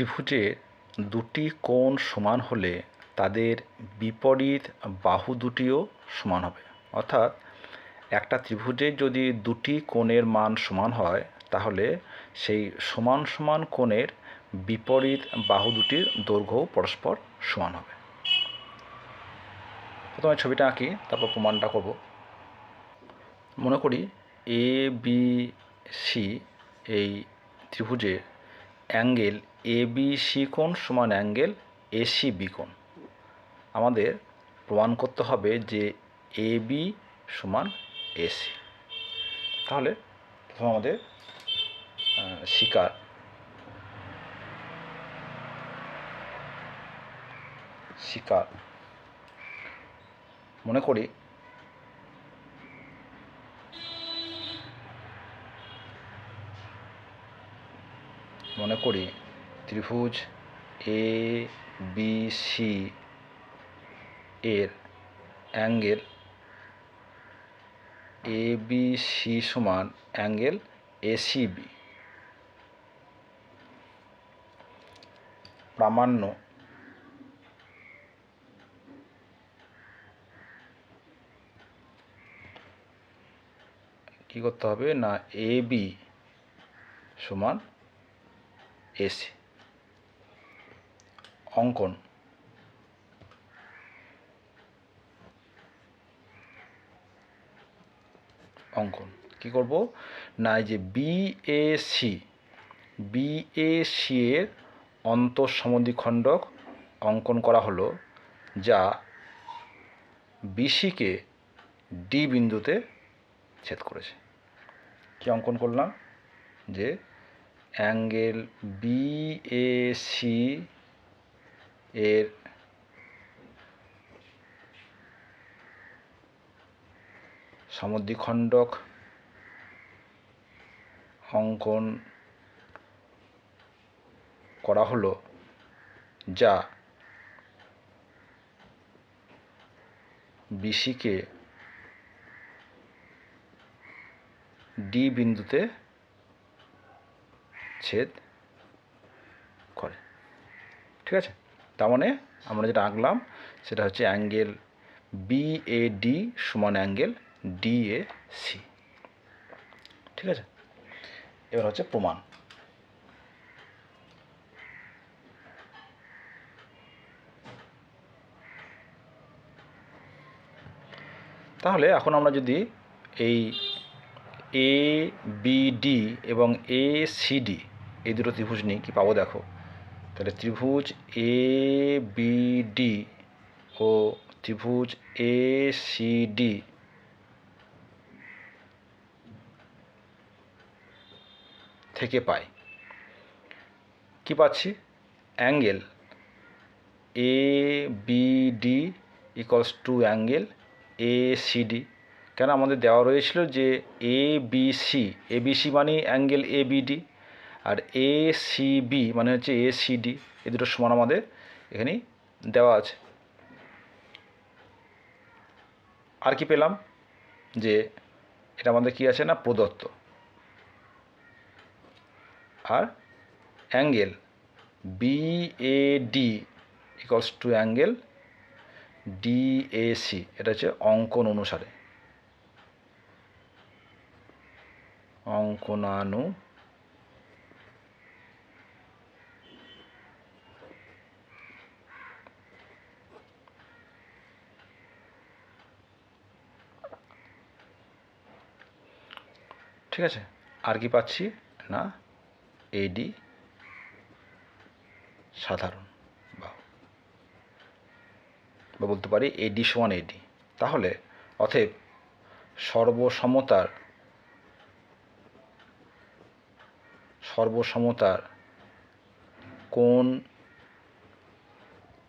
ত্রিভুজের দুটি কোণ সমান হলে তাদের বিপরীত বাহু দুটিও সমান হবে। অর্থাৎ একটা ত্রিভুজের যদি দুটি কোণের মান সমান হয়, তাহলে সেই সমান সমান কোণের বিপরীত বাহু দুটির দৈর্ঘ্যও পরস্পর সমান হবে। প্রথমে ছবিটা আঁকি, তারপর প্রমাণটা করব। মনে করি এ বি সি এই ত্রিভুজের অ্যাঙ্গেল এ বি সি কোণ সমান অ্যাঙ্গেল এসি বি কোণ। আমাদের প্রমাণ করতে হবে যে এ বি সমান এসি তাহলে প্রথমে আমাদের শিকার। শিকার। মনে করি মনে করি ত্রিভুজ এ বি সি এর অ্যাঙ্গেল এ বি সি সমান অ্যাঙ্গেল এসিবি প্রামাণ্য কি করতে হবে না এ বি সমান এসি অঙ্কন অঙ্কন কি করব? না, এই যে বিএসি বিএসি এর অন্তঃসমদ্বিখণ্ডক অঙ্কন করা হলো, যা বিসিকে ডি বিন্দুতে ছেদ করেছে। কি অঙ্কন করলাম? যে অ্যাঙ্গেল বিএসি এর সমদ্বিখণ্ডক অঙ্কন করা হলো যা বিসিকে ডি বিন্দুতে ছেদ করে। ঠিক আছে? তার মানে আমরা যেটা আঁকলাম, সেটা হচ্ছে অ্যাঙ্গেল বিএডি সমান অ্যাঙ্গেল ডিএসি ঠিক আছে? এবার হচ্ছে প্রমাণ। তাহলে এখন আমরা যদি এই এ বিডি এবং এ সিডি এই দুটো ত্রিভুজ নিই, কী পাবো দেখো? তাহলে ত্রিভুজ এ বিডি ও ত্রিভুজ এ সিডি থেকে পাই। কি পাচ্ছি? Angle A BD equals to angle A CD কেন আমাদের দেওয়া রয়েছিল যে A B C A B C মানে অ্যাঙ্গেল এ বিডি আর এ সিবি মানে হচ্ছে এ সিডি এ দুটো সমান আমাদের এখানেই দেওয়া আছে। আর কি পেলাম? যে এটা আমাদের কি আছে না? প্রদত্ত। আর angle BAD equals to angle DAC এটা হচ্ছে অঙ্কন অনুসারে। অঙ্কনানু ঠিক আছে? আর কি পাচ্ছি? না এডি সাধারণ। বা বা বলতে পারি এডি সমান এডি তাহলে, অতএব সর্বসমতার সর্বসমতার কোন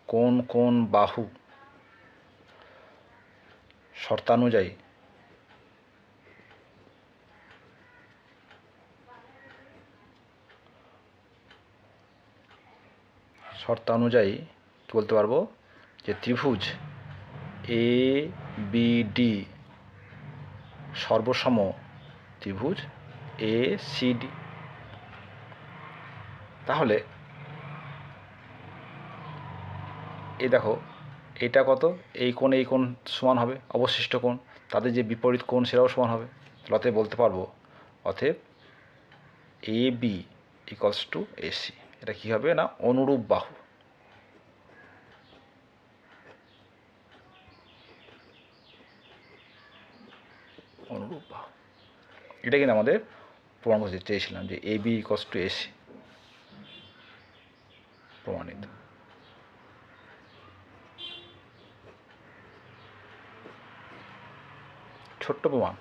কোন কোন বাহু, শর্তানুযায়ী শর্তানুযায়ী কী বলতে পারব? যে ত্রিভুজ এ বি ডি সর্বসম ত্রিভুজ এ সি ডি তাহলে এই দেখো, এটা কত? এই কোণ এই কোণ সমান হবে, অবশিষ্ট কোণ। তাদের যে বিপরীত কোণ, সেটাও সমান হবে। তাহলে অতএব বলতে পারব, অতএব A B equals to AC এটা কী হবে না অনুরূপ বাহু? অনুরূপ বাহু। এটা কিন্তু আমাদের প্রমাণ করতে চেয়েছিলাম যে A B equals to AC প্রমাণিত। ছোট্ট প্রমাণ।